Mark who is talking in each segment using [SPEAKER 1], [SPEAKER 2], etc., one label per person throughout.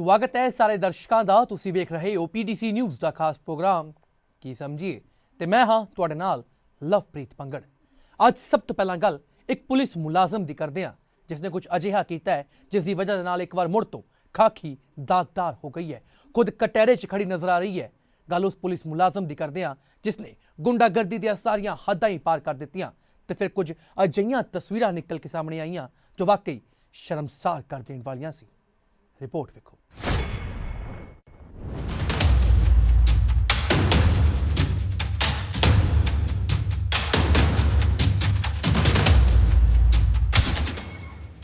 [SPEAKER 1] ਸਵਾਗਤ ਹੈ ਸਾਰੇ ਦਰਸ਼ਕਾਂ ਦਾ। ਤੁਸੀਂ ਵੇਖ ਰਹੇ ਹੋ ਪੀਡੀਸੀ ਨਿਊਜ਼ ਦਾ ਖਾਸ ਪ੍ਰੋਗਰਾਮ। ਕੀ ਸਮਝੀਏ? ਤੇ ਮੈਂ ਹਾਂ ਤੁਹਾਡੇ ਨਾਲ ਲਵਪ੍ਰੀਤ ਪੰਗੜ। ਅੱਜ ਸਭ ਤੋਂ ਪਹਿਲਾਂ ਗੱਲ ਇੱਕ ਪੁਲਿਸ ਮੁਲਾਜ਼ਮ ਦੀ ਕਰਦੇ ਹਾਂ ਜਿਸ ਨੇ ਕੁਝ ਅਜਿਹਾ ਕੀਤਾ ਹੈ, ਜਿਸ ਦੀ ਵਜ੍ਹਾ ਦੇ ਨਾਲ ਇੱਕ ਵਾਰ ਮੁੜ ਤੋਂ ਖਾਕੀ ਦਾਗਦਾਰ ਹੋ ਗਈ ਹੈ। ਖੁਦ ਕਟਹਿਰੇ 'ਚ ਖੜੀ ਨਜ਼ਰ ਆ ਰਹੀ ਹੈ। ਗੱਲ ਉਸ ਪੁਲਿਸ ਮੁਲਾਜ਼ਮ ਦੀ ਕਰਦੇ ਹਾਂ ਜਿਸ ਨੇ ਗੁੰਡਾਗਰਦੀ ਦੀਆਂ ਸਾਰੀਆਂ ਹੱਦਾਂ ਹੀ ਪਾਰ ਕਰ ਦਿੱਤੀਆਂ ਤੇ ਫਿਰ ਕੁਝ ਅਜਿਹੀਆਂ ਤਸਵੀਰਾਂ ਨਿਕਲ ਕੇ ਸਾਹਮਣੇ ਆਈਆਂ, ਜੋ ਵਾਕਈ ਸ਼ਰਮਸਾਰ ਕਰ ਦੇਣ ਵਾਲੀਆਂ ਸੀ। ਰਿਪੋਰਟ ਵੇਖੋ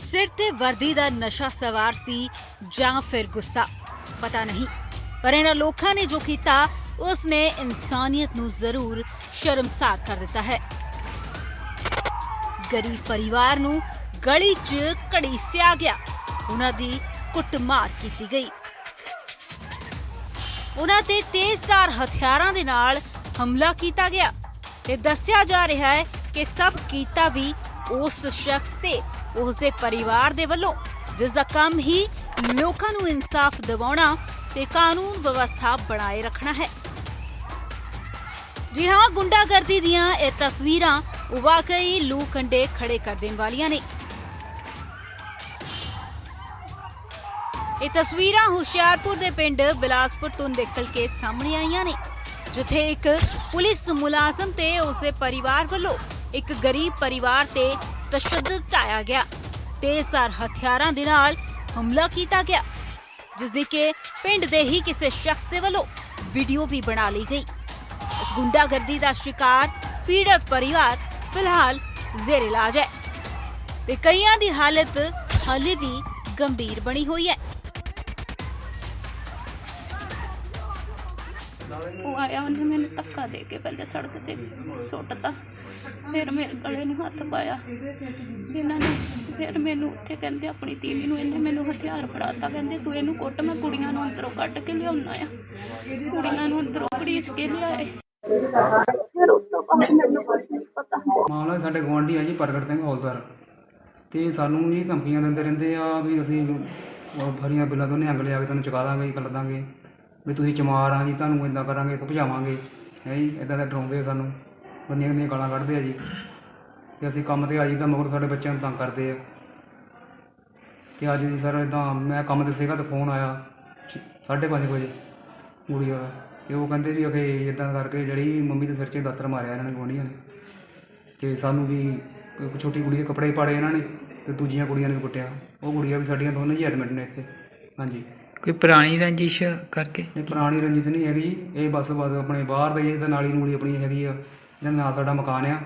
[SPEAKER 2] ਸਿਰ ਤੇ ਵਰਦੀ ਦਾ ਨਸ਼ਾ ਸਵਾਰ ਸੀ ਜਾਂ ਫਿਰ ਗੁੱਸਾ ਪਤਾ ਨਹੀਂ ਪਰ ਇਹਨਾਂ ਲੋਕਾਂ ਨੇ ਜੋ ਕੀਤਾ ਉਸ ਨੇ ਇਨਸਾਨੀਅਤ ਨੂੰ ਜ਼ਰੂਰ ਸ਼ਰਮਸਾਰ ਕਰ ਦਿੱਤਾ ਹੈ ਗਰੀਬ ਪਰਿਵਾਰ ਨੂੰ ਗਲੀ 'ਚ ਘੜੀਸਿਆ ਗਿਆ ਉਹਨਾਂ ਦੀ ਕੁੱਟਮਾਰ ਕੀਤੀ ਗਈ। ਉਹਨਾਂ ਤੇ ਤੇਜ਼ਧਾਰ ਹਥਿਆਰਾਂ ਦੇ ਨਾਲ ਹਮਲਾ ਕੀਤਾ ਗਿਆ। ਤੇ ਦੱਸਿਆ ਜਾ ਰਿਹਾ ਹੈ ਕਿ ਸਭ ਕੀਤਾ ਵੀ ਉਸ ਸ਼ਖਸ ਤੇ ਉਸ ਦੇ ਪਰਿਵਾਰ ਦੇ ਵੱਲੋਂ, ਜਿਸ ਦਾ ਕੰਮ ਹੀ ਲੋਕਾਂ ਨੂੰ ਇਨਸਾਫ ਦਿਵਾਉਣਾ ਤੇ ਕਾਨੂੰਨ ਵਿਵਸਥਾ ਬਣਾਏ ਰੱਖਣਾ ਹੈ। ਜੀ ਹਾਂ, ਗੁੰਡਾਗਰਦੀ ਦੀਆਂ ਇਹ ਤਸਵੀਰਾਂ ਵਾਕਈ ਲੂ ਕੰਡੇ ਖੜੇ ਕਰ ਦੇਣ ਵਾਲੀਆਂ ਨੇ। ਇਹ ਤਸਵੀਰਾਂ ਹੁਸ਼ਿਆਰਪੁਰ ਦੇ ਪਿੰਡ ਬਿਲਾਸਪੁਰ ਤੋਂ ਨਿਕਲ ਕੇ ਸਾਹਮਣੇ ਆਈਆਂ ਨੇ, ਜਿੱਥੇ ਇੱਕ ਪੁਲਿਸ ਮੁਲਾਜ਼ਮ ਤੇ ਉਸਦੇ ਪਰਿਵਾਰ ਵੱਲੋਂ ਇੱਕ ਗਰੀਬ ਪਰਿਵਾਰ ਤੇ ਤਸ਼ੱਦਦ ਢਾਇਆ ਗਿਆ ਤੇਜ਼ਧਾਰ ਹਥਿਆਰਾਂ ਦੇ ਨਾਲ ਹਮਲਾ ਕੀਤਾ ਗਿਆ, ਜਿਸ ਦੀ ਕਿ ਪਿੰਡ ਦੇ ਹੀ ਕਿਸੇ ਸ਼ਖਸ ਦੇ ਵੱਲੋਂ ਵੀਡੀਓ ਵੀ ਬਣਾ ਲਈ ਗਈ। ਇਸ ਗੁੰਡਾਗਰਦੀ ਦਾ ਸ਼ਿਕਾਰ ਪੀੜਤ ਪਰਿਵਾਰ ਫਿਲਹਾਲ ਜ਼ੇਰ ਇਲਾਜ ਹੈ ਤੇ ਕਈਆਂ ਦੀ ਹਾਲਤ ਹਾਲੇ ਵੀ ਗੰਭੀਰ ਬਣੀ ਹੋਈ ਹੈ।
[SPEAKER 3] ਉਹ ਆਇਆ ਉਹਨੇ ਮੈਨੂੰ ਧੱਕਾ ਦੇ ਕੇ ਪਹਿਲੇ ਸੜਕ ਤੇ ਸੁੱਟਤਾ। ਫਿਰ ਮੇਰੇ ਗਲੇ ਨੂੰ ਹੱਥ ਪਾਇਆ। ਇਹਨਾਂ ਨੇ ਫਿਰ ਮੈਨੂੰ ਉੱਥੇ ਕਹਿੰਦੇ ਆਪਣੀ ਤੀਵੀ ਨੂੰ ਇਹਨੇ ਮੈਨੂੰ ਹਥਿਆਰ ਫੜਾਤਾ। ਕਹਿੰਦੇ ਤੂੰ ਇਹਨੂੰ ਕੁੱਟ, ਮੈਂ ਕੁੜੀਆਂ ਨੂੰ ਅੰਦਰੋਂ ਕੱਢ ਕੇ ਲਿਆਉਣਾ ਆ। ਕੁੜੀਆਂ ਨੂੰ ਅੰਦਰੋਂ ਘੜੀਸ ਕੇ ਲਿਆਏ। ਫਿਰ ਉਸ ਤੋਂ ਬਾਅਦ ਮੈਨੂੰ ਕੁਛ ਨਹੀਂ ਪਤਾ।
[SPEAKER 4] ਮਾਮਲਾ ਸਾਡੇ ਗੁਆਂਢੀ ਆ ਜੀ, ਪ੍ਰਗਟ ਸਿੰਘ ਹੌਲਦਾਰ। ਤੇ ਸਾਨੂੰ ਜੀ ਧਮਕੀਆਂ ਦਿੰਦੇ ਰਹਿੰਦੇ ਆ ਵੀ ਅਸੀਂ ਉਹ ਫਰੀਆਂ ਬਿੱਲਾਂ ਤੋਂ ਨਿਹੰਗ ਲਿਆ ਕੇ ਤੁਹਾਨੂੰ ਚੁਕਾ ਦਾਂਗੇ ਕਰ ਦਾਂਗੇ। ਵੀ ਤੁਸੀਂ ਚਮਾਰ ਆ ਜੀ, ਤੁਹਾਨੂੰ ਇਦਾਂ ਕਰਾਂਗੇ ਭਜਾਵਾਂਗੇ। ਹੈ ਜੀ ਇਦਾਂ ਦਾ ਡਰਾਉਂਦੇ ਆ ਸਾਨੂੰ। ਗੰਦੀਆਂ ਗੰਦੀਆਂ ਗਾਲਾਂ ਕੱਢਦੇ ਆ ਜੀ। ਤੇ ਅਸੀਂ ਕੰਮ ਤੇ ਆ ਜੀ, ਤਾਂ ਮਗਰ ਸਾਡੇ ਬੱਚਿਆਂ ਨੂੰ ਤੰਗ ਕਰਦੇ ਆ। ਤੇ ਅੱਜ ਜੀ ਸਰ ਇਦਾਂ ਮੈਂ ਕੰਮ ਤੇ ਸੀਗਾ ਤੇ ਫੋਨ ਆਇਆ 5:30 ਵਜੇ, ਕੁੜੀ ਵਾਲਾ। ਤੇ ਉਹ ਕਹਿੰਦੇ ਵੀ ਅਖੇ ਇਦਾਂ ਕਰਕੇ ਜਿਹੜੀ ਵੀ ਮੰਮੀ ਦੇ ਸਿਰ 'ਚ ਦਾਤਰ ਮਾਰਿਆ ਇਹਨਾਂ ਨੇ ਗੁਆਂਢੀਆਂ ਨੇ। ਤੇ ਸਾਨੂੰ ਵੀ ਇੱਕ ਛੋਟੀ ਕੁੜੀ ਦੇ ਕੱਪੜੇ ਪਾੜੇ ਇਹਨਾਂ ਨੇ ਤੇ ਦੂਜੀਆਂ ਕੁੜੀਆਂ ਨੇ ਵੀ ਕੁੱਟਿਆ। ਉਹ ਕੁੜੀਆਂ ਵੀ ਸਾਡੀਆਂ ਦੋਨੇ ਹੀ ਐਡਮਿਟ ਨੇ ਇੱਥੇ। ਹਾਂਜੀ।
[SPEAKER 5] ਕੋਈ ਪੁਰਾਣੀ ਰੰਜਿਸ਼ ਕਰਕੇ?
[SPEAKER 4] ਇਹ ਪੁਰਾਣੀ ਰੰਜਿਤ ਨਹੀਂ ਹੈਗੀ ਜੀ। ਇਹ ਬਸ ਬਸ ਆਪਣੇ ਬਾਹਰ ਦੇ ਇਹਦਾ ਨਾਲੀ ਨੂਲੀ ਆਪਣੀ ਹੈਗੀ ਆ। ਇਹਦਾ ਨਾਲ ਸਾਡਾ ਮਕਾਨ ਆ।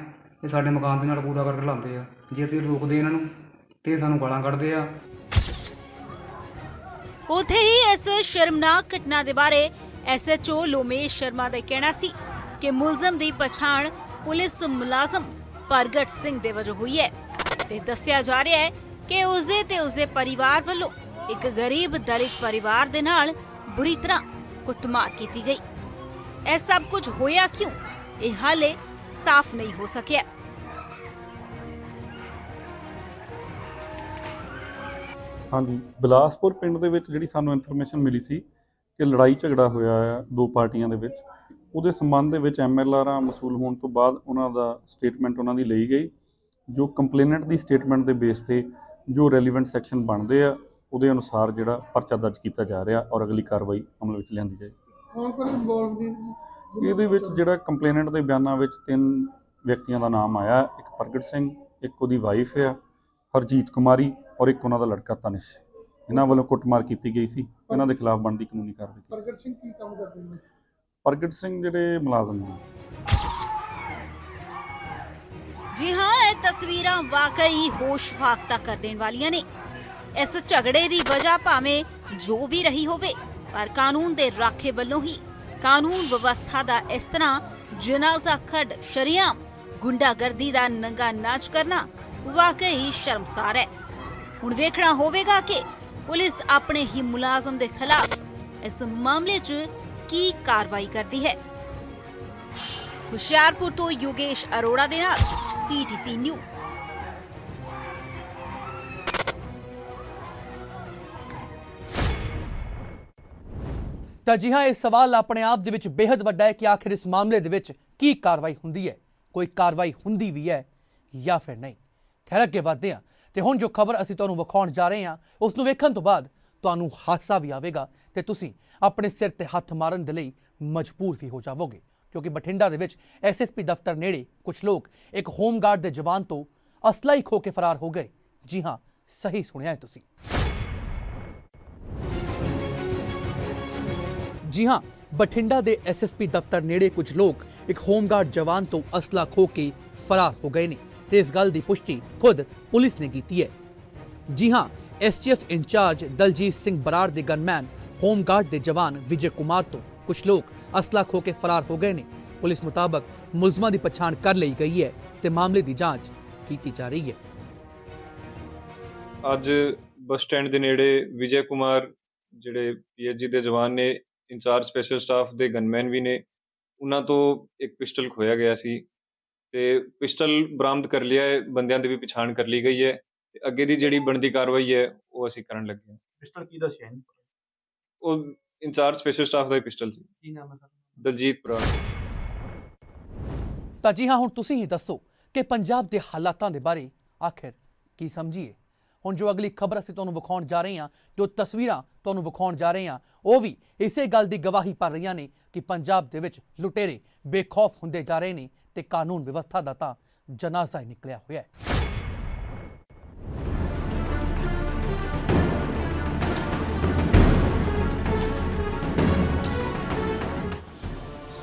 [SPEAKER 4] ਇਹ ਸਾਡੇ ਮਕਾਨ ਦੇ ਨਾਲ ਪੂਰਾ ਕਰਕੇ ਲਾਉਂਦੇ ਆ। ਜੇ ਅਸੀਂ ਰੋਕਦੇ ਇਹਨਾਂ ਨੂੰ ਤੇ ਇਹ ਸਾਨੂੰ ਗਾਲਾਂ ਕੱਢਦੇ ਆ।
[SPEAKER 2] ਉਥੇ ਹੀ ਇਸ ਸ਼ਰਮਨਾਕ ਘਟਨਾ ਦੇ ਬਾਰੇ ਐਸਐਚਓ ਲੋਮੇਸ਼ ਸ਼ਰਮਾ ਦਾ ਕਹਿਣਾ ਸੀ ਕਿ ਮੁਲਜ਼ਮ ਦੀ ਪਛਾਣ ਪੁਲਿਸ ਮੁਲਾਜ਼ਮ ਪ੍ਰਗਟ ਸਿੰਘ ਦੇ ਵਜੋਂ ਹੋਈ ਹੈ ਤੇ ਦੱਸਿਆ ਜਾ ਰਿਹਾ ਹੈ ਕਿ ਉਸਦੇ ਤੇ ਉਸਦੇ ਪਰਿਵਾਰ ਵੱਲੋਂ ਇੱਕ ਗਰੀਬ ਦਲਿਤ ਪਰਿਵਾਰ ਦੇ ਨਾਲ ਬੁਰੀ ਤਰ੍ਹਾਂ ਕੁੱਟਮਾਰ ਕੀਤੀ ਗਈ। ਇਹ ਸਭ ਕੁਝ ਹੋਇਆ ਕਿਉਂ? ਇਹ ਹਾਲੇ ਸਾਫ਼ ਨਹੀਂ ਹੋ ਸਕਿਆ।
[SPEAKER 6] ਹਾਂਜੀ, ਬਿਲਾਸਪੁਰ ਪਿੰਡ ਦੇ ਵਿੱਚ ਜਿਹੜੀ ਸਾਨੂੰ ਇਨਫੋਰਮੇਸ਼ਨ ਮਿਲੀ ਸੀ ਕਿ ਲੜਾਈ ਝਗੜਾ ਹੋਇਆ ਹੈ ਦੋ ਪਾਰਟੀਆਂ ਦੇ ਵਿੱਚ, ਉਹਦੇ ਸੰਬੰਧ ਦੇ ਵਿੱਚ ਐਮਐਲਆਰਾਂ ਮਸੂਲ ਹੋਣ ਤੋਂ ਬਾਅਦ ਉਹਨਾਂ ਦਾ ਸਟੇਟਮੈਂਟ ਉਹਨਾਂ ਦੀ ਲਈ ਗਈ, ਜੋ ਕੰਪਲੇਨੈਂਟ ਦੀ ਸਟੇਟਮੈਂਟ ਦੇ ਬੇਸ ਤੇ ਜੋ ਰੈਲੀਵੈਂਟ ਸੈਕਸ਼ਨ ਬਣਦੇ ਆ ਉਹਦੇ ਅਨੁਸਾਰ ਜਿਹੜਾ ਪਰਚਾ ਦਰਜ ਕੀਤਾ ਜਾ ਰਿਹਾ ਔਰ ਅਗਲੀ ਕਾਰਵਾਈ ਅਮਲ ਵਿੱਚ ਲਿਆਂਦੀ ਜਾਏ
[SPEAKER 7] ਕੌਣ ਕੌਣ ਇਨਵੋਲਵ ਨੇ
[SPEAKER 6] ਇਹਦੇ ਵਿੱਚ ਜਿਹੜਾ ਕੰਪਲੇਨੈਂਟ ਦੇ ਬਿਆਨਾਂ ਵਿੱਚ ਤਿੰਨ ਵਿਅਕਤੀਆਂ ਦਾ ਨਾਮ ਆਇਆ ਇੱਕ ਪ੍ਰਗਟ ਸਿੰਘ ਇੱਕ ਉਹਦੀ ਵਾਈਫ ਆ ਹਰਜੀਤ ਕੁਮਾਰੀ ਔਰ ਇੱਕ ਉਹਨਾਂ ਦਾ ਲੜਕਾ ਤਨਿਸ਼। ਇਹਨਾਂ ਵੱਲੋਂ ਕੁੱਟਮਾਰ ਕੀਤੀ ਗਈ ਸੀ। ਇਹਨਾਂ ਦੇ ਖਿਲਾਫ ਬਣਦੀ ਕਾਨੂੰਨੀ ਕਾਰਵਾਈ ਕੀਤੀ
[SPEAKER 7] ਪ੍ਰਗਟ ਸਿੰਘ ਕੀ ਕੰਮ ਕਰਦੇ ਨੇ?
[SPEAKER 6] ਪ੍ਰਗਟ ਸਿੰਘ ਜਿਹੜੇ ਮੁਲਾਜ਼ਮ ਨੇ।
[SPEAKER 2] ਜੀ ਹਾਂ ਇਹ ਤਸਵੀਰਾਂ ਵਾਕਈ ਹੋਸ਼ ਫਾਕਤਾ ਕਰ ਦੇਣ ਵਾਲੀਆਂ ਨੇ। ਇਸ ਝਗੜੇ ਦੀ ਵਜ੍ਹਾ ਭਾਵੇਂ ਜੋ ਵੀ ਰਹੀ ਹੋਵੇ, ਪਰ ਕਾਨੂੰਨ ਦੇ ਰਾਖੇ ਵੱਲੋਂ ਹੀ ਕਾਨੂੰਨ ਵਿਵਸਥਾ ਦਾ ਇਸ ਤਰ੍ਹਾਂ ਜਨਾਜ਼ਾ ਖੱਡ, ਸ਼ਰੀਆਮ ਗੁੰਡਾਗਰਦੀ ਦਾ ਨੰਗਾ ਨਾਚ ਕਰਨਾ ਵਾਕਈ ਸ਼ਰਮਸਾਰ ਹੈ। ਹੁਣ ਵੇਖਣਾ ਹੋਵੇਗਾ ਕਿ ਪੁਲਿਸ ਆਪਣੇ ਹੀ ਮੁਲਾਜ਼ਮ ਦੇ ਖਿਲਾਫ ਇਸ ਮਾਮਲੇ 'ਚ ਕੀ ਕਾਰਵਾਈ ਕਰਦੀ ਹੈ। ਹੁਸ਼ਿਆਰਪੁਰ ਤੋਂ ਯੋਗੇਸ਼ ਅਰੋੜਾ ਦੇ ਨਾਲ ਪੀਟੀਸੀ ਨਿਊਜ਼।
[SPEAKER 1] ਤਾਂ ਜੀ ਹਾਂ, ਇਹ ਸਵਾਲ ਆਪਣੇ ਆਪ ਦੇ ਵਿੱਚ ਬੇहद ਵੱਡਾ ਹੈ ਕਿ ਆਖਿਰ ਇਸ ਮਾਮਲੇ ਦੇ ਵਿੱਚ ਕੀ ਕਾਰਵਾਈ ਹੁੰਦੀ ਹੈ। ਕੋਈ ਕਾਰਵਾਈ ਹੁੰਦੀ ਵੀ ਹੈ ਜਾਂ ਫਿਰ ਨਹੀਂ। ਖੈਰ, ਅੱਗੇ ਵਧਦੇ ਹਾਂ। ਤੇ ਹੁਣ ਜੋ ਖਬਰ ਅਸੀਂ ਤੁਹਾਨੂੰ ਵਿਖਾਉਣ ਜਾ ਰਹੇ ਹਾਂ, ਉਸ ਨੂੰ ਵੇਖਣ ਤੋਂ ਬਾਅਦ ਤੁਹਾਨੂੰ ਹਾਸਾ ਵੀ ਆਵੇਗਾ ਤੇ ਤੁਸੀਂ ਆਪਣੇ ਸਿਰ ਤੇ ਹੱਥ ਮਾਰਨ ਦੇ ਲਈ ਮਜਬੂਰ ਵੀ ਹੋ ਜਾਵੋਗੇ। ਕਿਉਂਕਿ ਬਠਿੰਡਾ ਦੇ ਵਿੱਚ ਐਸਐਸਪੀ ਦਫ਼ਤਰ ਨੇੜੇ ਕੁਝ ਲੋਕ ਇੱਕ ਹੋਮਗਾਰਡ ਦੇ ਜਵਾਨ ਤੋਂ ਅਸਲਾ ਹੀ ਖੋ ਕੇ ਫਰਾਰ ਹੋ ਗਏ। ਜੀ ਹਾਂ, ਸਹੀ ਸੁਣਿਆ ਹੈ ਤੁਸੀਂ। ਜੀ ਹਾਂ, ਬਠਿੰਡਾ ਦੇ ਐਸਐਸਪੀ ਦਫ਼ਤਰ ਨੇੜੇ ਕੁਝ ਲੋਕ ਇੱਕ ਹੋਮਗਾਰਡ ਜਵਾਨ ਤੋਂ ਅਸਲਾ ਖੋ ਕੇ ਫਰਾਰ ਹੋ ਗਏ ਨੇ ਤੇ ਇਸ ਗੱਲ ਦੀ ਪੁਸ਼ਟੀ ਖੁਦ ਪੁਲਿਸ ਨੇ ਕੀਤੀ ਹੈ। ਜੀ ਹਾਂ ਐਸਟੀਐਫ ਇੰਚਾਰਜ ਦਲਜੀਤ ਸਿੰਘ ਬਰਾੜ ਦੇ ਗਨਮੈਨ, ਹੋਮਗਾਰਡ ਦੇ ਜਵਾਨ ਵਿਜੇ ਕੁਮਾਰ ਤੋਂ ਕੁਝ ਲੋਕ ਅਸਲਾ ਖੋ ਕੇ ਫਰਾਰ ਹੋ ਗਏ ਨੇ। ਪੁਲਿਸ ਮੁਤਾਬਕ ਮੁਲਜ਼ਮਾਂ ਦੀ ਪਛਾਣ ਕਰ ਲਈ ਗਈ ਹੈ ਤੇ ਮਾਮਲੇ ਦੀ ਜਾਂਚ ਕੀਤੀ ਜਾ ਰਹੀ ਹੈ।
[SPEAKER 8] ਅੱਜ ਬੱਸ ਸਟੈਂਡ ਦੇ ਨੇੜੇ ਵਿਜੇ ਕੁਮਾਰ, ਜਿਹੜੇ ਪੀਐਚਜੀ ਦੇ ਜਵਾਨ ਨੇ ਇੰਚਾਰਜ ਸਪੈਸ਼ਲ ਸਟਾਫ ਦੇ ਗਨਮੈਨ ਵੀ ਨੇ। ਉਹਨਾਂ ਤੋਂ ਇੱਕ ਪਿਸਟਲ ਖੋਇਆ ਗਿਆ ਸੀ ਤੇ ਪਿਸਟਲ ਬਰਾਮਦ ਕਰ ਲਿਆ ਹੈ ਬੰਦਿਆਂ ਦੀ ਵੀ ਪਛਾਣ ਕਰ ਲਈ ਗਈ ਹੈ ਤੇ ਅੱਗੇ ਦੀ ਜਿਹੜੀ ਬਣਦੀ ਕਾਰਵਾਈ ਹੈ ਉਹ ਅਸੀਂ ਕਰਨ ਲੱਗੇ ਹਾਂ।
[SPEAKER 9] ਪਿਸਟਲ ਕੀ ਦੱਸਿਆ ਨਹੀਂ
[SPEAKER 8] ਉਹ ਇੰਚਾਰਜ ਸਪੈਸ਼ਲ ਸਟਾਫ ਦਾ ਹੀ ਪਿਸਟਲ ਸੀ।
[SPEAKER 9] ਕੀ ਨਾਮ ਹੈ ਸਰ?
[SPEAKER 8] ਦਲਜੀਤ ਬਰਾੜ
[SPEAKER 1] ਤਾਂ ਜੀ ਹਾਂ ਹੁਣ ਤੁਸੀਂ ਹੀ ਦੱਸੋ ਕਿ ਪੰਜਾਬ ਦੇ ਹਾਲਾਤਾਂ ਦੇ ਬਾਰੇ ਆਖਿਰ ਕੀ ਸਮਝੀਏ? ਹੁਣ ਜੋ ਅਗਲੀ ਖਬਰ ਅਸੀਂ ਤੁਹਾਨੂੰ ਵਿਖਾਉਣ ਜਾ ਰਹੇ ਹਾਂ, ਜੋ ਤਸਵੀਰਾਂ ਤੁਹਾਨੂੰ ਵਿਖਾਉਣ ਜਾ ਰਹੇ ਹਾਂ, ਉਹ ਵੀ ਇਸੇ ਗੱਲ ਦੀ ਗਵਾਹੀ ਭਰ ਰਹੀਆਂ ਨੇ ਕਿ ਪੰਜਾਬ ਦੇ ਵਿੱਚ ਲੁਟੇਰੇ ਬੇਖੌਫ ਹੁੰਦੇ ਜਾ ਰਹੇ ਨੇ ਤੇ ਕਾਨੂੰਨ ਵਿਵਸਥਾ ਦਾ ਤਾਂ ਜਨਾਜ਼ਾ ਹੀ ਨਿਕਲਿਆ ਹੋਇਆ ਹੈ।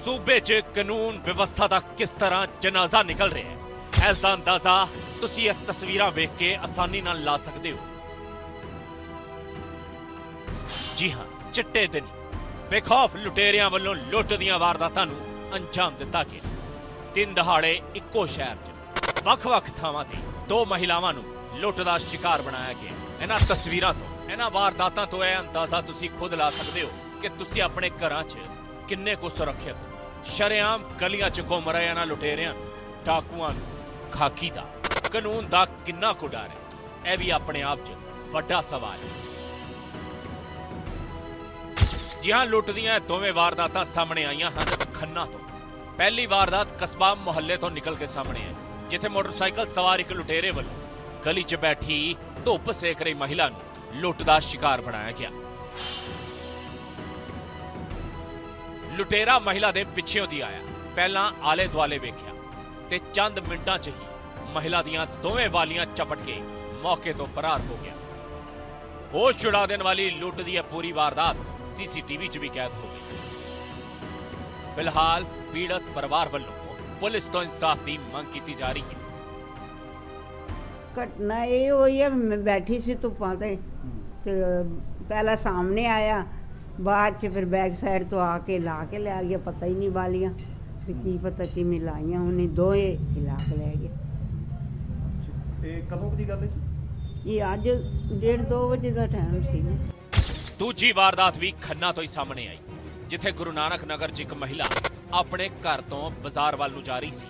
[SPEAKER 10] ਸੂਬੇ 'ਚ ਕਾਨੂੰਨ ਵਿਵਸਥਾ ਦਾ ਕਿਸ ਤਰ੍ਹਾਂ ਜਨਾਜ਼ਾ ਨਿਕਲ ਰਿਹਾ ਹੈ? ਇਸ ਦਾ ਅੰਦਾਜ਼ਾ ਤੁਸੀਂ ਇਹ ਤਸਵੀਰਾਂ ਵੇਖ ਕੇ ਆਸਾਨੀ ਨਾਲ ਲਾ ਸਕਦੇ ਹੋ। ਜੀ ਹਾਂ, ਚਿੱਟੇ ਦਿਨ। ਬੇਖੌਫ ਲੁਟੇਰਿਆਂ ਵੱਲੋਂ ਲੁੱਟ ਦੀਆਂ ਵਾਰਦਾਤਾਂ ਨੂੰ ਅੰਜਾਮ ਦਿੱਤਾ ਗਿਆ। ਦਿਨ ਦਹਾੜੇ ਇੱਕੋ ਸ਼ਹਿਰ 'ਚ। ਵੱਖ-ਵੱਖ ਥਾਵਾਂ ਤੇ ਦੋ ਮਹਿਲਾਵਾਂ ਨੂੰ ਲੁੱਟ ਦਾ ਸ਼ਿਕਾਰ ਬਣਾਇਆ ਗਿਆ। ਇਹਨਾਂ ਤਸਵੀਰਾਂ ਤੋਂ, ਇਹਨਾਂ ਵਾਰਦਾਤਾਂ ਤੋਂ ਇਹ ਅੰਦਾਜ਼ਾ ਤੁਸੀਂ ਖੁਦ ਲਾ ਸਕਦੇ ਹੋ ਕਿ ਤੁਸੀਂ ਆਪਣੇ ਘਰਾਂ 'ਚ ਕਿੰਨੇ ਕੁ ਸੁਰੱਖਿਅਤ ਹੋ। ਸ਼ਰੇਆਮ ਗਲੀਆਂ 'ਚ ਘੁੰਮ ਰਹੇ ਇਹਨਾਂ ਲੁਟੇਰਿਆਂ ਨੂੰ ਡਾਕੂਆਂ ਨੂੰ ਖਾਕੀ ਦਾ ਕਾਨੂੰਨ ਦਾ ਕਿੰਨਾ ਕੁ ਡਰ ਹੈ? ਇਹ ਵੀ ਆਪਣੇ ਆਪ 'ਚ ਵੱਡਾ ਸਵਾਲ ਹੈ। ਜੀ ਹਾਂ ਲੁੱਟ ਦੀਆਂ ਦੋਵੇਂ ਵਾਰਦਾਤਾਂ ਸਾਹਮਣੇ ਆਈਆਂ ਹਨ ਖੰਨਾ ਤੋਂ। ਪਹਿਲੀ ਵਾਰਦਾਤ ਕਸਬਾ ਮੁਹੱਲੇ ਤੋਂ ਨਿਕਲ ਕੇ ਸਾਹਮਣੇ ਆਈ, ਜਿੱਥੇ ਮੋਟਰਸਾਈਕਲ ਸਵਾਰ ਇੱਕ ਲੁਟੇਰੇ ਵੱਲੋਂ ਗਲੀ 'ਚ ਬੈਠੀ ਧੁੱਪ ਸੇਕ ਰਹੀ ਮਹਿਲਾ ਨੂੰ ਲੁੱਟ ਦਾ ਸ਼ਿਕਾਰ ਬਣਾਇਆ ਗਿਆ। ਲੁਟੇਰਾ ਮਹਿਲਾ ਦੇ ਪਿੱਛੇੋਂ ਦੀ ਆਇਆ, ਪਹਿਲਾਂ ਆਲੇ ਦੁਆਲੇ ਵੇਖਿਆ ਤੇ ਚੰਦ ਮਿੰਟਾਂ 'ਚ ਹੀ ਮਹਿਲਾ ਦੀਆਂ ਦੋਵੇਂ ਵਾਲੀਆਂ ਚਪਟ ਕੇ ਮੌਕੇ ਤੋਂ ਫਰਾਰ ਹੋ ਗਿਆ। ਹੋਸ਼ ਛੁਡਾ ਦੇਣ ਵਾਲੀ ਲੁੱਟ ਦੀ ਇਹ ਪੂਰੀ ਵਾਰਦਾਤ ਸੀਸੀਟੀਵੀ 'ਚ ਵੀ ਕੈਦ ਹੋ ਗਈ। ਫਿਲਹਾਲ ਪੀੜਤ ਪਰਿਵਾਰ ਵੱਲੋਂ ਪੁਲਿਸ ਤੋਂ ਇਨਸਾਫ ਦੀ ਮੰਗ ਕੀਤੀ ਜਾ ਰਹੀ ਹੈ।
[SPEAKER 11] ਘਟਨਾ ਇਹ ਹੋਈ ਹੈ, ਮੈਂ ਬੈਠੀ ਸੀ ਧੁੱਪਾਂ ਤੇ ਤੇ ਪਹਿਲਾਂ ਸਾਹਮਣੇ ਆਇਆ, ਬਾਅਦ ਚ ਫਿਰ ਬੈਕ ਸਾਈਡ ਤੋਂ ਆ ਕੇ ਲਾ ਕੇ ਲੈ ਗਿਆ, ਪਤਾ ਹੀ ਨਹੀਂ ਵਾਲੀਆਂ ਵੀ ਕੀ ਪਤਾ ਕਿਵੇਂ ਲਾਈਆਂ, ਉਹਨੇ ਦੋਏ ਹਿਲਾ ਕੇ ਲੈ ਗਏ।
[SPEAKER 9] ਇਹ ਕਦੋਂ ਕੁ ਦੀ ਗੱਲ ਹੈ ਜੀ?
[SPEAKER 11] ਇਹ ਅੱਜ ਡੇਢ ਦੋ ਵਜੇ ਦਾ ਟਾਈਮ ਸੀ
[SPEAKER 10] ਦੂਜੀ ਵਾਰਦਾਤ ਵੀ ਖੰਨਾ ਤੋਂ ਹੀ ਸਾਹਮਣੇ ਆਈ ਜਿੱਥੇ ਗੁਰੂ ਨਾਨਕ ਨਗਰ 'ਚ ਇੱਕ ਮਹਿਲਾ ਆਪਣੇ ਘਰ ਤੋਂ ਬਾਜ਼ਾਰ ਵੱਲ ਨੂੰ ਜਾ ਰਹੀ ਸੀ।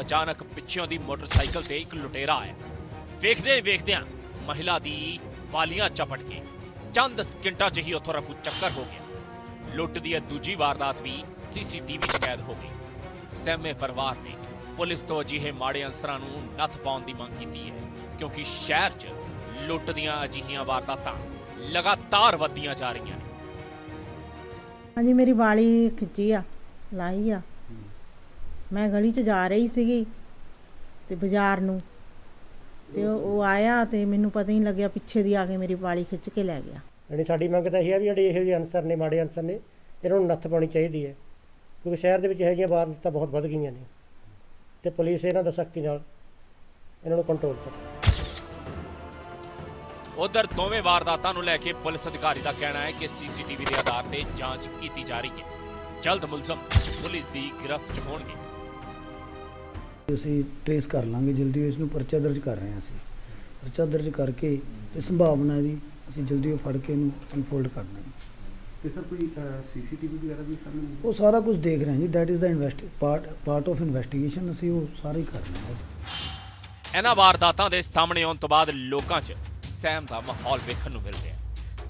[SPEAKER 10] ਅਚਾਨਕ ਪਿੱਛੋਂ ਦੀ ਮੋਟਰਸਾਈਕਲ ਤੇ ਇੱਕ ਲੁਟੇਰਾ ਆਇਆ। ਵੇਖਦੇ ਵੇਖਦਿਆਂ ਮਹਿਲਾ ਦੀ ਵਾਲੀਆਂ ਚਪਟ ਕੇ ਚੰਦ ਸਕਿੰਟਾਂ 'ਚ ਹੀ ਉੱਥੋਂ ਰਫੂ ਚੱਕਰ ਹੋ ਗਿਆ। ਲੁੱਟ ਦੀ ਇਹ ਦੂਜੀ ਵਾਰਦਾਤ ਵੀ ਸੀਸੀਟੀਵੀ 'ਚ ਕੈਦ ਹੋ ਗਈ। ਸਹਿਮੇ ਪਰਿਵਾਰ ਨੇ ਪੁਲਿਸ ਤੋਂ ਅਜਿਹੇ ਮਾੜੇ ਅਨਸਰਾਂ ਨੂੰ ਨੱਥ ਪਾਉਣ ਦੀ ਮੰਗ ਕੀਤੀ ਹੈ ਕਿਉਂਕਿ ਸ਼ਹਿਰ 'ਚ ਲੁੱਟ ਦੀਆਂ ਅਜਿਹੀਆਂ ਵਾਰਦਾਤਾਂ ਲਗਾਤਾਰ ਵੱਧਦੀਆਂ ਜਾ ਰਹੀਆਂ ਨੇ।
[SPEAKER 12] ਹਾਂਜੀ ਮੇਰੀ ਵਾਲੀ ਖਿੱਚੀ ਆ ਲਾਈ ਆ। ਮੈਂ ਗਲੀ 'ਚ ਜਾ ਰਹੀ ਸੀਗੀ ਤੇ ਬਾਜ਼ਾਰ ਨੂੰ। ਤੇ ਉਹ ਉਹ ਆਇਆ ਤੇ ਮੈਨੂੰ ਪਤਾ ਹੀ ਨਹੀਂ ਲੱਗਿਆ ਪਿੱਛੇ ਦੀ ਆ ਕੇ ਮੇਰੀ ਵਾਲੀ ਖਿੱਚ ਕੇ ਲੈ ਗਿਆ।
[SPEAKER 7] ਜਿਹੜੀ ਸਾਡੀ ਮੰਗ ਤਾਂ ਇਹ ਹੈ ਵੀ ਜਿਹੜੇ ਇਹੋ ਜਿਹੇ ਅਨਸਰ ਨੇ ਮਾੜੇ ਅਨਸਰ ਨੇ ਇਹਨਾਂ ਨੂੰ ਨੱਥ ਪਾਉਣੀ ਚਾਹੀਦੀ ਹੈ। ਕਿਉਂਕਿ ਸ਼ਹਿਰ ਦੇ ਵਿੱਚ ਇਹੋ ਜਿਹੀਆਂ ਵਾਰਦਾਤਾਂ ਬਹੁਤ ਵੱਧ ਗਈਆਂ ਨੇ। ਤੇ ਪੁਲਿਸ ਇਹਨਾਂ ਦਾ ਸਖਤੀ ਨਾਲ ਇਹਨਾਂ ਨੂੰ ਕੰਟਰੋਲ ਕਰੇ
[SPEAKER 10] ਉਧਰ ਦੋਵੇਂ ਵਾਰਦਾਤਾਂ ਨੂੰ ਲੈ ਕੇ ਪੁਲਿਸ ਅਧਿਕਾਰੀ ਦਾ ਕਹਿਣਾ ਹੈ ਕਿ ਸੀਸੀਟੀਵੀ ਦੇ ਆਧਾਰ ਤੇ ਜਾਂਚ ਕੀਤੀ ਜਾ ਰਹੀ ਹੈ। ਜਲਦ ਮੁਲਜ਼ਮ ਪੁਲਿਸ ਦੀ ਗ੍ਰਿਫਤ 'ਚ ਹੋਣਗੇ।
[SPEAKER 13] ਅਸੀਂ ਟ੍ਰੇਸ ਕਰ ਲਾਂਗੇ ਜਲਦੀ ਇਸ ਨੂੰ ਪਰਚਾ ਦਰਜ ਕਰ ਰਹੇ ਹਾਂ ਅਸੀਂ। ਪਰਚਾ ਦਰਜ ਕਰਕੇ ਤੇ ਸੰਭਾਵਨਾ ਇਹਦੀ ਅਸੀਂ ਜਲਦੀ ਉਹ ਫੜ ਕੇ ਇਹਨੂੰ ਅਨਫੋਲਡ ਕਰ ਦਾਂਗੇ।
[SPEAKER 9] ਤੇ ਸਰ ਕੋਈ ਸੀਸੀਟੀਵੀ ਵਗੈਰਾ ਵੀ ਸਾਹਮਣੇ
[SPEAKER 13] ਉਹ ਸਾਰਾ ਕੁਝ ਦੇਖ ਰਹੇ ਹਾਂ ਜੀ। That is the invest part part of investigation ਅਸੀਂ ਉਹ ਸਾਰਾ ਹੀ ਕਰ ਰਹੇ ਹਾਂ।
[SPEAKER 10] ਇਹਨਾਂ ਵਾਰਦਾਤਾਂ ਦੇ ਸਾਹਮਣੇ ਆਉਣ ਤੋਂ ਬਾਅਦ ਲੋਕਾਂ 'ਚ ਸਹਿਮ ਦਾ ਮਾਹੌਲ ਵੇਖਣ ਨੂੰ ਮਿਲ ਰਿਹਾ ਹੈ।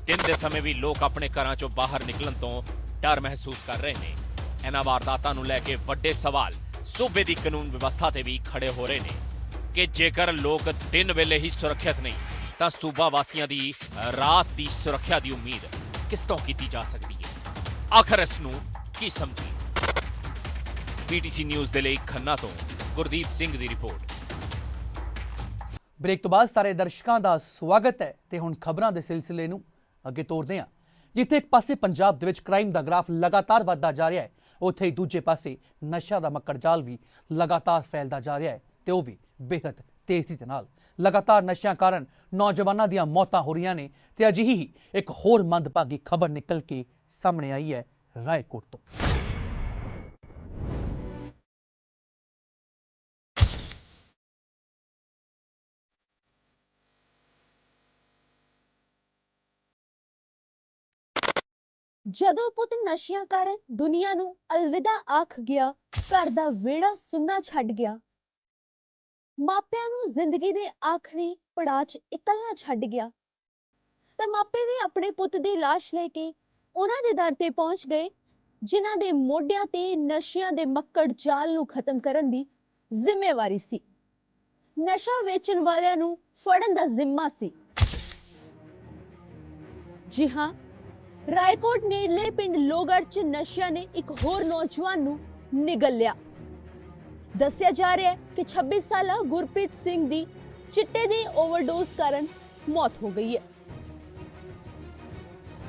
[SPEAKER 10] ਦਿਨ ਦੇ ਸਮੇਂ ਵੀ ਲੋਕ ਆਪਣੇ ਘਰਾਂ 'ਚੋਂ ਬਾਹਰ ਨਿਕਲਣ ਤੋਂ ਡਰ ਮਹਿਸੂਸ ਕਰ ਰਹੇ ਨੇ। ਇਹਨਾਂ ਵਾਰਦਾਤਾਂ ਨੂੰ ਲੈ ਕੇ ਵੱਡੇ ਸਵਾਲ ਸੂਬੇ ਦੀ ਕਾਨੂੰਨ ਵਿਵਸਥਾ ਤੇ ਵੀ ਖੜੇ ਹੋ ਰਹੇ ਨੇ ਕਿ ਜੇਕਰ ਲੋਕ ਦਿਨ ਵੇਲੇ ਹੀ ਸੁਰੱਖਿਅਤ ਨਹੀਂ ਤਾਂ ਸੂਬਾ ਵਾਸੀਆਂ ਦੀ ਰਾਤ ਦੀ ਸੁਰੱਖਿਆ ਦੀ ਉਮੀਦ ਕਿਸ ਕੀਤੀ ਜਾ ਸਕਦੀ ਹੈ ਆਖਰ ਇਸ ਨੂੰ ਕੀ ਸਮਝੀ ਪੀਟੀਸੀ ਨਿਊਜ਼ ਦੇ ਲਈ ਖੰਨਾ ਤੋਂ ਗੁਰਦੀਪ ਸਿੰਘ ਦੀ ਰਿਪੋਰਟ
[SPEAKER 1] ਬ੍ਰੇਕ ਤੋਂ ਬਾਅਦ ਸਾਰੇ ਦਰਸ਼ਕਾਂ ਦਾ ਸਵਾਗਤ ਹੈ ਤੇ ਹੁਣ ਖਬਰਾਂ ਦੇ ਸਿਲਸਿਲੇ ਨੂੰ ਅੱਗੇ ਤੋਰਦੇ ਹਾਂ ਜਿੱਥੇ ਇੱਕ ਪਾਸੇ ਪੰਜਾਬ ਦੇ ਵਿੱਚ ਕ੍ਰਾਈਮ ਦਾ ਗ੍ਰਾਫ ਲਗਾਤਾਰ ਵੱਧਦਾ ਜਾ ਰਿਹਾ ਹੈ ਉੱਥੇ ਹੀ ਦੂਜੇ ਪਾਸੇ ਨਸ਼ਾ ਦਾ ਮੱਕੜ ਜਾਲ ਵੀ ਲਗਾਤਾਰ ਫੈਲਦਾ ਜਾ ਰਿਹਾ ਹੈ ਤੇ ਉਹ ਵੀ ਬੇਹੱਦ ਤੇਜ਼ੀ ਦੇ ਨਾਲ। ਲਗਾਤਾਰ ਨਸ਼ਿਆਂ ਕਾਰਨ ਨੌਜਵਾਨਾਂ ਦੀਆਂ ਮੌਤਾਂ ਹੋ ਰਹੀਆਂ ਨੇ ਤੇ ਅਜਿਹੀ ਹੀ ਇੱਕ ਹੋਰ ਮੰਦਭਾਗੀ ਖਬਰ ਨਿਕਲ ਕੇ ਸਾਹਮਣੇ ਆਈ ਹੈ ਰਾਏਕੋਟ ਤੋਂ।
[SPEAKER 14] ਜਦੋਂ ਪੁੱਤ ਨਸ਼ਿਆਂ ਕਾਰਨ ਦੁਨੀਆ ਨੂੰ ਅਲਵਿਦਾ ਆਖ ਗਿਆ, ਘਰ ਦਾ ਵਿਹੜਾ ਸੁੰਨਾ ਛੱਡ ਗਿਆ ਮਾਪਿਆਂ ਨੂੰ ਜ਼ਿੰਦਗੀ ਦੇ ਆਖਰੀ ਪੜਾਅ 'ਚ ਇਕੱਲਾ ਛੱਡ ਗਿਆ। ਤਾਂ ਮਾਪੇ ਵੀ ਆਪਣੇ ਪੁੱਤ ਦੀ ਲਾਸ਼ ਲੈ ਕੇ ਉਹਨਾਂ ਦੇ ਦਰ ਤੇ ਪਹੁੰਚ ਗਏ, ਜਿਨ੍ਹਾਂ ਦੇ ਮੋਢਿਆਂ ਤੇ ਨਸ਼ਿਆਂ ਦੇ ਮੱਕੜ ਜਾਲ ਨੂੰ ਖਤਮ ਕਰਨ ਦੀ ਜ਼ਿੰਮੇਵਾਰੀ ਸੀ। ਨਸ਼ਾ ਵੇਚਣ ਵਾਲਿਆਂ ਨੂੰ ਫੜਨ ਦਾ ਜ਼ਿੰਮਾ ਸੀ। ਜੀ ਹਾਂ, ਰਾਏਕੋਟ ਨੇੜਲੇ ਪਿੰਡ ਲੋਗੜ ਚ ਨਸ਼ਿਆਂ ਨੇ ਇੱਕ ਹੋਰ ਨੌਜਵਾਨ ਨੂੰ ਨਿਗਲ ਲਿਆ। ਦੱਸਿਆ ਜਾ ਰਿਹਾ ਹੈ ਕਿ 26 ਸਾਲਾ ਗੁਰਪ੍ਰੀਤ ਸਿੰਘ ਦੀ ਚਿੱਟੇ ਦੀ ਓਵਰਡੋਜ਼ ਕਾਰਨ ਮੌਤ ਹੋ ਗਈ ਹੈ।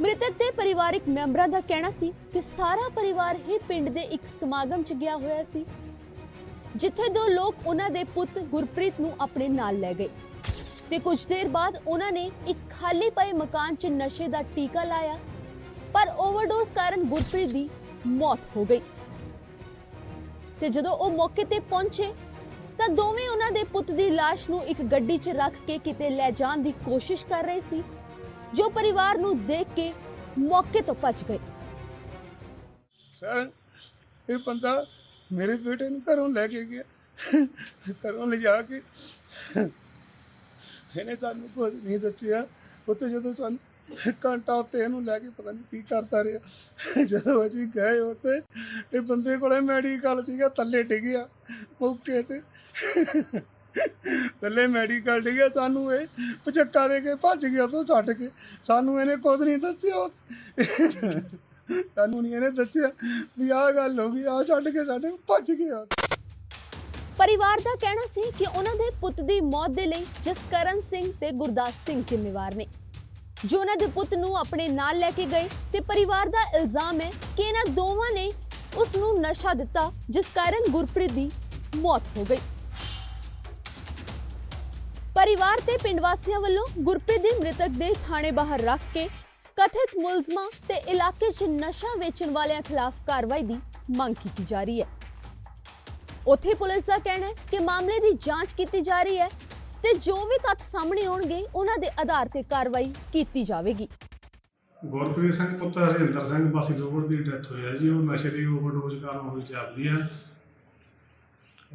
[SPEAKER 14] ਮ੍ਰਿਤਕ ਦੇ ਪਰਿਵਾਰਕ ਮੈਂਬਰਾਂ ਦਾ ਕਹਿਣਾ ਸੀ ਕਿ ਸਾਰਾ ਪਰਿਵਾਰ ਹੀ ਪਿੰਡ ਦੇ ਇੱਕ ਸਮਾਗਮ 'ਚ ਗਿਆ ਹੋਇਆ ਸੀ, ਜਿੱਥੇ ਦੋ ਲੋਕ ਉਹਨਾਂ ਦੇ ਪੁੱਤ ਗੁਰਪ੍ਰੀਤ ਨੂੰ ਆਪਣੇ ਨਾਲ ਲੈ ਗਏ ਤੇ ਕੁਝ ਦੇਰ ਬਾਅਦ ਉਹਨਾਂ ਨੇ ਇੱਕ ਖਾਲੀ ਪਏ ਮਕਾਨ 'ਚ ਨਸ਼ੇ ਦਾ ਟੀਕਾ ਲਾਇਆ, ਪਰ ਓਵਰਡੋਜ਼ ਕਾਰਨ ਗੁਰਪ੍ਰੀਤ ਦੀ ਮੌਤ ਹੋ ਗਈ। ਤੇ ਜਦੋਂ ਉਹ ਮੌਕੇ ਤੇ ਪਹੁੰਚੇ, ਤਾਂ ਦੋਵੇਂ ਉਹਨਾਂ ਦੇ ਪੁੱਤ ਦੀ ਲਾਸ਼ ਨੂੰ ਇੱਕ ਗੱਡੀ 'ਚ ਰੱਖ ਕੇ ਕਿਤੇ ਲੈ ਜਾਣ ਦੀ ਕੋਸ਼ਿਸ਼ ਕਰ ਰਹੇ ਸੀ, ਜੋ ਪਰਿਵਾਰ ਨੂੰ ਦੇਖ ਕੇ ਮੌਕੇ ਤੋਂ ਭੱਜ ਗਏ।
[SPEAKER 15] ਸਰ, ਇਹ ਬੰਦਾ ਮੇਰੇ ਬੇਟੇ ਨੂੰ ਘਰੋਂ ਲੈ ਕੇ ਗਿਆ। ਘਰੋਂ ਲਿਜਾ ਕੇ ਇਹਨੇ ਸਾਨੂੰ ਕੁਝ ਨਹੀਂ ਦੱਸਿਆ। ਉੱਥੇ ਜਦੋਂ ਸਾਨੂੰ ਘੰਟਾ ਉੱਤੇ ਇਹਨੂੰ ਲੈ ਕੇ ਪਤਾ ਨਹੀਂ ਕੀ ਕਰਦਾ ਰਿਹਾ। ਜਦੋਂ ਅਸੀਂ ਗਏ ਉੱਥੇ, ਇਹ ਬੰਦੇ ਕੋਲੇ ਮੈਡੀਕਲ ਸੀਗਾ, ਥੱਲੇ ਡਿੱਗਿਆ ਮੌਕੇ ਤੇ ਥੱਲੇ ਮੈਡੀਕਲ ਡਿੱਗਿਆ ਸਾਨੂੰ ਇਹ ਪਚੱਕਾ ਦੇ ਕੇ ਭੱਜ ਗਿਆ ਤੋਂ ਛੱਡ ਕੇ। ਸਾਨੂੰ ਇਹਨੇ ਕੁਝ ਨਹੀਂ ਦੱਸਿਆ। ਸਾਨੂੰ ਨਹੀਂ ਇਹਨੇ ਦੱਸਿਆ ਵੀ ਆਹ ਗੱਲ ਹੋ ਗਈ ਆ ਛੱਡ ਕੇ ਸਾਡੇ ਭੱਜ ਗਿਆ।
[SPEAKER 14] ਪਰਿਵਾਰ ਦਾ ਕਹਿਣਾ ਸੀ ਕਿ ਉਹਨਾਂ ਦੇ ਪੁੱਤ ਦੀ ਮੌਤ ਦੇ ਲਈ ਜਸਕਰਨ ਸਿੰਘ ਤੇ ਗੁਰਦਾਸ ਸਿੰਘ ਜ਼ਿੰਮੇਵਾਰ ਨੇ। ਜੋ ਉਹਨਾਂ ਦੇ ਪੁੱਤ ਨੂੰ ਆਪਣੇ ਨਾਲ ਲੈ ਕੇ ਗਏ ਤੇ ਪਰਿਵਾਰ ਦਾ ਇਲਜ਼ਾਮ ਹੈ ਕਿ ਇਹਨਾਂ ਦੋਵਾਂ ਨੇ ਉਸ ਨੂੰ ਨਸ਼ਾ ਦਿੱਤਾ, ਜਿਸ ਕਾਰਨ ਗੁਰਪ੍ਰੀਤ ਦੀ ਮੌਤ ਹੋ ਗਈ। ਪਰਿਵਾਰ ਤੇ ਪਿੰਡ ਵਾਸੀਆਂ ਵੱਲੋਂ ਗੁਰਪ੍ਰੀਤ ਦੀ ਮ੍ਰਿਤਕ ਦੇ ਥਾਣੇ ਬਾਹਰ ਰੱਖ ਕੇ ਕਥਿਤ ਮੁਲਜ਼ਮਾਂ ਤੇ ਇਲਾਕੇ 'ਚ ਨਸ਼ਾ ਵੇਚਣ ਵਾਲਿਆਂ ਖਿਲਾਫ ਕਾਰਵਾਈ ਦੀ ਮੰਗ ਕੀਤੀ ਜਾ ਰਹੀ ਹੈ। ਉੱਥੇ ਪੁਲਿਸ ਦਾ ਕਹਿਣਾ ਹੈ ਕਿ ਮਾਮਲੇ ਦੀ ਜਾਂਚ ਕੀਤੀ ਜਾ ਰਹੀ ਹੈ ਤੇ ਜੋ ਵੀ ਤੱਥ ਸਾਹਮਣੇ ਆਉਣਗੇ ਉਹਨਾਂ ਦੇ ਆਧਾਰ ਤੇ ਕਾਰਵਾਈ ਕੀਤੀ ਜਾਵੇਗੀ।
[SPEAKER 16] ਗੁਰਪ੍ਰੀਤ ਸਿੰਘ ਪੁੱਤਰ ਹਰਜਿੰਦਰ ਸਿੰਘ ਵਾਸੀ ਦੋਗੜ ਦੀ ਡੈਥ ਹੋਈ ਹੈ ਜੀ। ਉਹ ਨਸ਼ੇ ਦੀ ਓਵਰਡੋਜ਼ ਕਾਰਨ ਹੋਈ ਜਾਪਦੀ ਹੈ।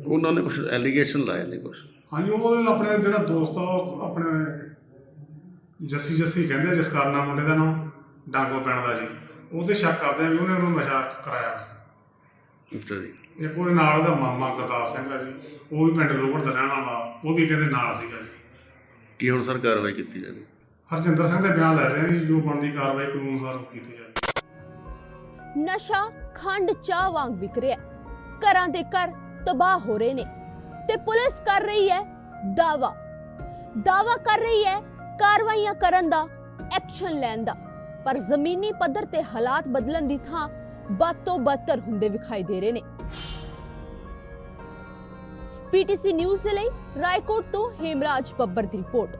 [SPEAKER 17] ਉਹਨਾਂ ਨੇ ਕੁਝ ਐਲੀਗੇਸ਼ਨ ਲਾਇਆ ਨਹੀਂ ਕੁਝ
[SPEAKER 16] ਹਾਂਜੀ ਉਹ ਆਪਣੇ ਜਿਹੜਾ ਦੋਸਤ ਆ ਉਹ ਆਪਣੇ ਜੱਸੀ ਜੱਸੀ ਕਹਿੰਦੇ ਆ ਜਸਕਾਰਨਾ ਮੁੰਡੇ ਦਾ ਨਾਮ ਡਾਂਗੋ ਪਿੰਡ ਦਾ ਜੀ। ਉਹ ਤੇ ਸ਼ੱਕ ਕਰਦੇ ਆ ਵੀ ਉਹਨੇ ਉਹਨੂੰ ਨਸ਼ਾ ਕਰਾਇਆ।
[SPEAKER 17] ਅੱਛਾ ਜੀ।
[SPEAKER 16] ਇੱਕ ਉਹਦੇ ਨਾਲ ਉਹਦਾ ਮਾਮਾ ਗੁਰਦਾਸ ਸਿੰਘ ਆ ਜੀ ਉਹ ਵੀ ਪਿੰਡ ਲੋਗੜ ਦਾ ਰਹਿਣ ਵਾਲਾ ਉਹ ਵੀ ਕਹਿੰਦੇ ਨਾਲ ਸੀਗਾ ਜੀ।
[SPEAKER 17] ਕੀ ਹੁਣ ਸਰ ਕਾਰਵਾਈ ਕੀਤੀ ਜਾਵੇ?
[SPEAKER 16] ਹਰਜਿੰਦਰ ਸਿੰਘ ਦੇ ਬਿਆਨ ਲੈ ਰਹੇ ਆ ਜੀ ਜੋ ਬਣਦੀ ਕਾਰਵਾਈ ਕਾਨੂੰਨ ਅਨੁਸਾਰ ਉਹ ਕੀਤੀ ਜਾਵੇ।
[SPEAKER 14] ਨਸ਼ਾ ਖੰਡ ਚਾਹ ਵਾਂਗ ਵਿਕ ਰਿਹਾ ਹੈ। ਘਰਾਂ ਦੇ ਘਰ ਤਬਾਹ ਹੋ ਰਹੇ ਨੇ ਤੇ ਪੁਲਿਸ ਕਰ ਰਹੀ ਹੈ ਦਾਵਾ ਦਾਵਾ ਕਰ ਰਹੀ ਹੈ ਕਾਰਵਾਈਆਂ ਕਰਨ ਦਾ ਐਕਸ਼ਨ ਲੈਣ ਦਾ। ਪਰ ਜ਼ਮੀਨੀ ਪੱਧਰ ਤੇ ਹਾਲਾਤ ਬਦਲਣ ਦੀ ਥਾਂ ਬਦ ਤੋਂ ਬਦਤਰ ਹੁੰਦੇ ਵਿਖਾਈ ਦੇ ਰਹੇ ਨੇ। ਪੀਟੀਸੀ ਨਿਊਜ਼ ਦੇ ਲਈ ਰਾਏਕੋਟ ਤੋਂ ਹੇਮਰਾਜ ਬੱਬਰ ਦੀ ਰਿਪੋਰਟ।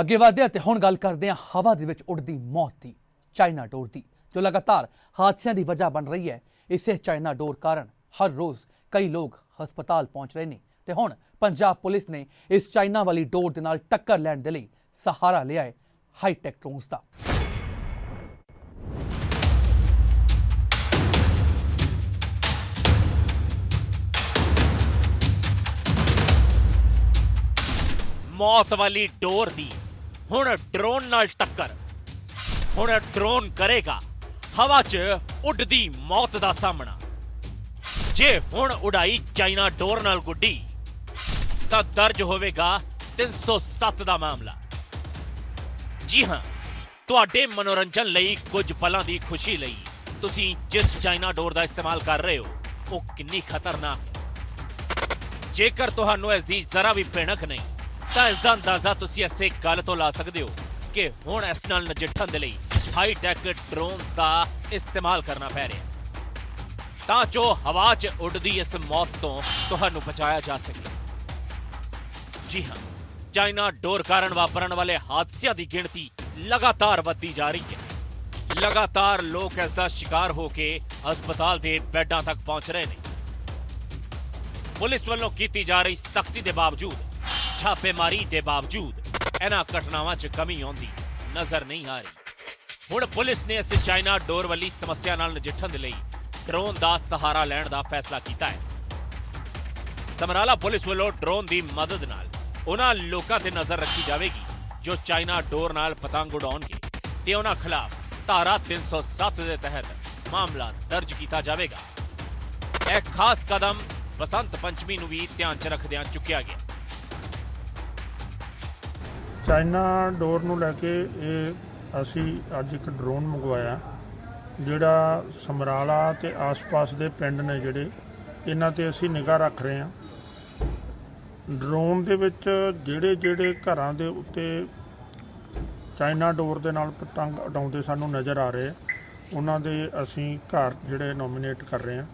[SPEAKER 1] ਅੱਗੇ ਵਧਦੇ ਹਾਂ ਤੇ ਹੁਣ ਗੱਲ ਕਰਦੇ ਹਾਂ ਹਵਾ ਦੇ ਵਿੱਚ ਉੱਡਦੀ ਮੌਤ ਦੀ, ਚਾਈਨਾ ਡੋਰ ਦੀ, ਜੋ ਲਗਾਤਾਰ ਹਾਦਸਿਆਂ ਦੀ ਵਜ੍ਹਾ ਬਣ ਰਹੀ ਹੈ। ਇਸੇ ਚਾਈਨਾ ਡੋਰ ਕਾਰਨ ਹਰ ਰੋਜ਼ ਕਈ ਲੋਕ ਹਸਪਤਾਲ ਪਹੁੰਚ ਰਹੇ ਨੇ ਤੇ ਹੁਣ ਪੰਜਾਬ ਪੁਲਿਸ ਨੇ ਇਸ ਚਾਈਨਾ ਵਾਲੀ ਡੋਰ ਦੇ ਨਾਲ ਟੱਕਰ ਲੈਣ ਦੇ ਲਈ ਸਹਾਰਾ ਲਿਆ ਹੈ। ਹਾਈਟੈਕ ਡਰੋਨਸ ਦਾ।
[SPEAKER 10] ਮੌਤ ਵਾਲੀ ਡੋਰ ਦੀ। ਹੁਣ ਡਰੋਨ ਨਾਲ ਟੱਕਰ। ਹੁਣ ਡਰੋਨ ਕਰੇਗਾ। ਹਵਾ 'ਚ ਉੱਡਦੀ ਮੌਤ ਦਾ ਸਾਹਮਣਾ। ਜੇ ਹੁਣ ਉਡਾਈ ਚਾਈਨਾ ਡੋਰ ਨਾਲ ਗੁੱਡੀ, ਤਾਂ ਦਰਜ ਹੋਵੇਗਾ 307 ਦਾ ਮਾਮਲਾ। ਜੀ ਹਾਂ। ਤੁਹਾਡੇ ਮਨੋਰੰਜਨ ਲਈ ਕੁਝ ਪਲਾਂ ਦੀ ਖੁਸ਼ੀ ਲਈ। ਤੁਸੀਂ ਜਿਸ ਚਾਈਨਾ ਡੋਰ ਦਾ ਇਸਤੇਮਾਲ ਕਰ ਰਹੇ ਹੋ, ਉਹ ਕਿੰਨੀ ਖਤਰਨਾਕ ਹੈ। ਜੇਕਰ ਤੁਹਾਨੂੰ ਇਸ ਦੀ ਜ਼ਰਾ ਵੀ ਭਿਣਕ ਨਹੀਂ, ਤਾਂ ਇਸ ਦਾ ਅੰਦਾਜ਼ਾ ਤੁਸੀਂ ਇਸੇ ਗੱਲ ਤੋਂ ਲਾ ਸਕਦੇ ਹੋ ਕਿ ਹੁਣ ਇਸ ਨਾਲ ਨਜਿੱਠਣ ਦੇ ਲਈ ਹਾਈ ਟੈਕ ਡਰੋਨਸ ਦਾ ਇਸਤੇਮਾਲ ਕਰਨਾ ਪੈ ਰਿਹਾ ਤਾਂ ਜੋ ਹਵਾ 'ਚ ਉੱਡਦੀ ਇਸ ਮੌਤ ਤੋਂ ਤੁਹਾਨੂੰ ਬਚਾਇਆ ਜਾ ਸਕੇ। ਜੀ ਹਾਂ। ਚਾਈਨਾ ਡੋਰ ਕਾਰਨ ਵਾਪਰਨ ਵਾਲੇ ਹਾਦਸਿਆਂ ਦੀ ਗਿਣਤੀ ਲਗਾਤਾਰ ਵੱਧਦੀ ਜਾ ਰਹੀ ਹੈ। ਲਗਾਤਾਰ ਲੋਕ ਇਸ ਦਾ ਸ਼ਿਕਾਰ ਹੋ ਕੇ ਹਸਪਤਾਲ ਦੇ ਬੈੱਡਾਂ ਤੱਕ ਪਹੁੰਚ ਰਹੇ ਨੇ। ਪੁਲਿਸ ਵੱਲੋਂ ਕੀਤੀ ਜਾ ਰਹੀ ਸਖਤੀ ਦੇ ਬਾਵਜੂਦ, ਛਾਪੇਮਾਰੀ ਦੇ ਬਾਵਜੂਦ ਇਹਨਾਂ ਘਟਨਾਵਾਂ 'ਚ ਕਮੀ ਆਉਂਦੀ ਨਜ਼ਰ ਨਹੀਂ ਆ ਰਹੀ। ਹੁਣ ਪੁਲਿਸ ਨੇ ਇਸ ਚਾਈਨਾ ਡੋਰ ਵਾਲੀ ਸਮੱਸਿਆ ਨਾਲ ਨਜਿੱਠਣ ਦੇ ਲਈ ਡਰੋਨ ਦਾ ਸਹਾਰਾ ਲੈਣ ਦਾ ਫੈਸਲਾ ਕੀਤਾ ਹੈ। ਸਮਰਾਲਾ ਪੁਲਿਸ ਵੱਲੋਂ ਡਰੋਨ ਦੀ ਮਦਦ ਨਾਲ ਉਹਨਾਂ ਲੋਕਾਂ ਤੇ ਨਜ਼ਰ ਰੱਖੀ ਜਾਵੇਗੀ, ਜੋ ਚਾਈਨਾ ਡੋਰ ਨਾਲ ਪਤੰਗ ਉਡਾਉਣਗੇ ਤੇ ਉਹਨਾਂ ਖਿਲਾਫ ਧਾਰਾ 307 ਦੇ ਤਹਿਤ ਮਾਮਲਾ ਦਰਜ ਕੀਤਾ ਜਾਵੇਗਾ। ਇਹ ਖਾਸ ਕਦਮ ਬਸੰਤ ਪੰਚਮੀ ਨੂੰ ਵੀ ਧਿਆਨ 'ਚ ਰੱਖਦਿਆਂ ਚੁੱਕਿਆ ਗਿਆ।
[SPEAKER 18] ਚਾਈਨਾ ਡੋਰ ਨੂੰ ਲੈ ਕੇ ਇਹ ਅਸੀਂ ਅੱਜ ਇੱਕ ਡਰੋਨ ਮੰਗਵਾਇਆ, ਜਿਹੜਾ ਸਮਰਾਲਾ ਤੇ ਆਸ-ਪਾਸ ਦੇ ਪਿੰਡ ਨੇ ਜਿਹੜੇ, ਇਹਨਾਂ ਤੇ ਅਸੀਂ ਨਿਗਾਹ ਰੱਖ ਰਹੇ ਹਾਂ। ਡਰੋਨ ਦੇ ਵਿੱਚ ਜਿਹੜੇ ਜਿਹੜੇ ਘਰਾਂ ਦੇ ਉੱਤੇ ਚਾਈਨਾ ਡੋਰ ਦੇ ਨਾਲ ਪਤੰਗ ਉਡਾਉਂਦੇ ਸਾਨੂੰ ਨਜ਼ਰ ਆ ਰਹੇ ਉਹਨਾਂ ਦੇ ਅਸੀਂ ਘਰ ਜਿਹੜੇ ਨੋਮੀਨੇਟ ਕਰ ਰਹੇ ਹਾਂ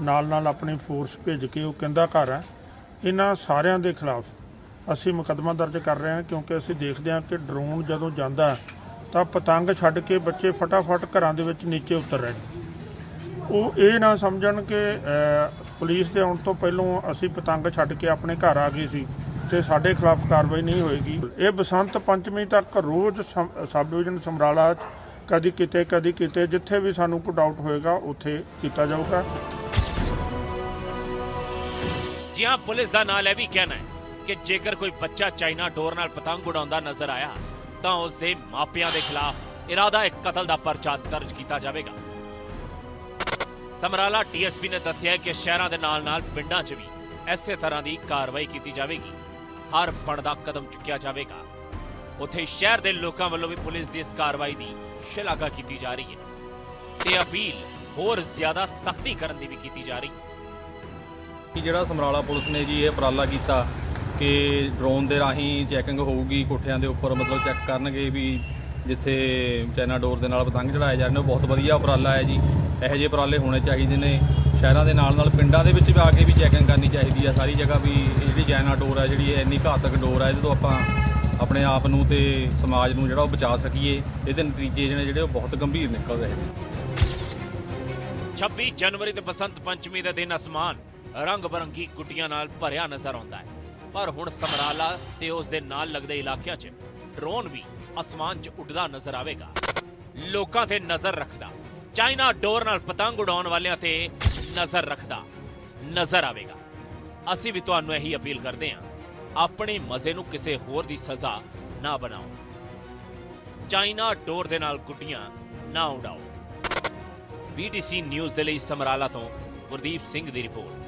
[SPEAKER 18] ਨਾਲ ਨਾਲ ਆਪਣੀ ਫੋਰਸ ਭੇਜ ਕੇ ਉਹ ਕਹਿੰਦਾ ਘਰ ਹੈ ਇਹਨਾਂ ਸਾਰਿਆਂ ਦੇ ਖਿਲਾਫ ਅਸੀਂ ਮੁਕੱਦਮਾ ਦਰਜ ਕਰ ਰਹੇ ਹਾਂ ਕਿਉਂਕਿ ਅਸੀਂ ਦੇਖਦੇ ਹਾਂ ਕਿ ਡਰੋਨ ਜਦੋਂ ਜਾਂਦਾ ਤਾਂ ਪਤੰਗ ਛੱਡ ਕੇ ਬੱਚੇ ਫਟਾਫਟ ਘਰਾਂ ਦੇ ਵਿੱਚ ਨੀਚੇ ਉਤਰ ਰਹੇ ਨੇ। ਉਹ ਇਹ ਨਾ ਸਮਝਣ ਕਿ ਪੁਲਿਸ ਦੇ ਆਉਣ ਤੋਂ ਪਹਿਲਾਂ ਅਸੀਂ ਪਤੰਗ ਛੱਡ ਕੇ ਆਪਣੇ ਘਰ ਆ ਗਏ ਸੀ ਤੇ ਸਾਡੇ ਖਿਲਾਫ ਕਾਰਵਾਈ ਨਹੀਂ ਹੋਏਗੀ। ਇਹ ਬਸੰਤ ਪੰਚਮੀ ਤੱਕ ਰੋਜ਼ ਸਬ ਡਿਵੀਜ਼ਨ ਸਮਰਾਲਾ ਕਦੀ ਕਿਤੇ ਕਦੀ ਕਿਤੇ, ਜਿੱਥੇ ਵੀ ਸਾਨੂੰ ਕੋਈ ਡਾਊਟ ਹੋਏਗਾ, ਉੱਥੇ ਕੀਤਾ ਜਾਊਗਾ।
[SPEAKER 10] ਜੀ ਹਾਂ, ਪੁਲਿਸ ਦਾ ਨਾਲ ਇਹ ਵੀ ਕਹਿਣਾ ਹੈ ਕਿ ਜੇਕਰ ਕੋਈ ਬੱਚਾ ਚਾਈਨਾ ਡੋਰ ਨਾਲ ਪਤੰਗ ਉਡਾਉਂਦਾ ਨਜ਼ਰ ਆਇਆ, ਤਾਂ ਉਸ ਦੇ ਮਾਪਿਆਂ ਦੇ ਖਿਲਾਫ ਇਰਾਦਾ ਇੱਕ ਕਤਲ ਦਾ ਪਰਚਾ ਦਰਜ ਕੀਤਾ ਜਾਵੇਗਾ। ਸਮਰਾਲਾ ਡੀਐਸਪੀ ਨੇ ਦੱਸਿਆ ਕਿ ਸ਼ਹਿਰਾਂ ਦੇ ਨਾਲ-ਨਾਲ ਪਿੰਡਾਂ 'ਚ ਵੀ ਐਸੇ ਤਰ੍ਹਾਂ ਦੀ ਕਾਰਵਾਈ ਕੀਤੀ ਜਾਵੇਗੀ। ਹਰ ਬਣਦਾ ਕਦਮ ਚੁੱਕਿਆ ਜਾਵੇਗਾ। ਉੱਥੇ ਸ਼ਹਿਰ ਦੇ ਲੋਕਾਂ ਵੱਲੋਂ ਵੀ ਪੁਲਿਸ ਦੀ ਇਸ ਕਾਰਵਾਈ ਦੀ ਸ਼ਲਾਘਾ ਕੀਤੀ ਜਾ ਰਹੀ ਹੈ। ਤੇ ਅਪੀਲ ਹੋਰ ਜ਼ਿਆਦਾ ਸਖਤੀ ਕਰਨ ਦੀ ਵੀ ਕੀਤੀ ਜਾ ਰਹੀ ਹੈ।
[SPEAKER 19] ਜਿਹੜਾ ਸਮਰਾਲਾ ਪੁਲਿਸ ਨੇ ਜੀ ਇਹ ਉਪਰਾਲਾ ਕੀਤਾ ਕਿ ਡਰੋਨ ਦੇ ਰਾਹੀਂ ਚੈਕਿੰਗ ਹੋਊਗੀ, ਕੋਠਿਆਂ ਦੇ ਉੱਪਰ ਮਤਲਬ ਚੈੱਕ ਕਰਨਗੇ ਵੀ ਜਿੱਥੇ ਚਾਈਨਾ ਡੋਰ ਦੇ ਨਾਲ ਪਤੰਗ ਚੜਾਏ ਜਾ ਉਹ ਬਹੁਤ ਵਧੀਆ ਉਪਰਾਲਾ ਹੈ ਜੀ। ਇਹੋ ਜਿਹੇ ਉਪਰਾਲੇ ਹੋਣੇ ਚਾਹੀਦੇ ਨੇ। ਸ਼ਹਿਰਾਂ ਦੇ ਨਾਲ ਨਾਲ ਪਿੰਡਾਂ ਦੇ ਵਿੱਚ ਵੀ ਆ ਕੇ ਵੀ ਚੈਕਿੰਗ ਕਰਨੀ ਚਾਹੀਦੀ ਹੈ ਸਾਰੀ ਜਗ੍ਹਾ ਵੀ ਇਹ ਜਿਹੜੀ ਜੈਨਾ ਡੋਰ ਹੈ ਜਿਹੜੀ ਇਹ ਇੰਨੀ ਘਾਤਕ ਡੋਰ ਹੈ ਇਹਦੇ ਤੋਂ ਆਪਾਂ ਆਪਣੇ ਆਪ ਨੂੰ ਤੇ ਸਮਾਜ ਨੂੰ ਜਿਹੜਾ ਉਹ ਬਚਾ ਸਕੀਏ। ਇਹਦੇ ਨਤੀਜੇ ਜਿਹੜੇ ਜਿਹੜੇ ਉਹ ਬਹੁਤ ਗੰਭੀਰ ਨਿਕਲ ਰਹੇ ਨੇ।
[SPEAKER 10] 26 ਜਨਵਰੀ ਤੇ ਬਸੰਤ ਪੰਚਮੀ ਦਾ ਦਿਨ ਅਸਮਾਨ ਰੰਗ ਬਰੰਗੀ ਗੁੱਟੀਆਂ ਨਾਲ ਭਰਿਆ ਨਜ਼ਰ ਆਉਂਦਾ ਹੈ। ਪਰ ਹੁਣ ਸਮਰਾਲਾ ਤੇ ਉਸ ਦੇ ਨਾਲ ਲੱਗਦੇ ਇਲਾਕਿਆਂ 'ਚ ਡਰੋਨ ਵੀ ਅਸਮਾਨ 'ਚ ਉੱਡਦਾ ਨਜ਼ਰ ਆਵੇਗਾ। ਲੋਕਾਂ ਤੇ ਨਜ਼ਰ ਰੱਖਦਾ। ਚਾਈਨਾ ਡੋਰ ਨਾਲ ਪਤੰਗ ਉਡਾਉਣ ਵਾਲਿਆਂ ਤੇ ਨਜ਼ਰ ਰੱਖਦਾ ਨਜ਼ਰ ਆਵੇਗਾ। ਅਸੀਂ ਵੀ ਤੁਹਾਨੂੰ ਇਹੀ ਅਪੀਲ ਕਰਦੇ ਹਾਂ, ਆਪਣੇ ਮਜ਼ੇ ਨੂੰ ਕਿਸੇ ਹੋਰ ਦੀ ਸਜ਼ਾ ਨਾ ਬਣਾਓ। ਚਾਈਨਾ ਡੋਰ ਦੇ ਨਾਲ ਗੁੱਡੀਆਂ ਨਾ ਉਡਾਓ। ਬੀਟੀਸੀ ਨਿਊਜ਼ ਦੇ ਲਈ ਸਮਰਾਲਾ ਤੋਂ ਗੁਰਦੀਪ ਸਿੰਘ ਦੀ ਰਿਪੋਰਟ।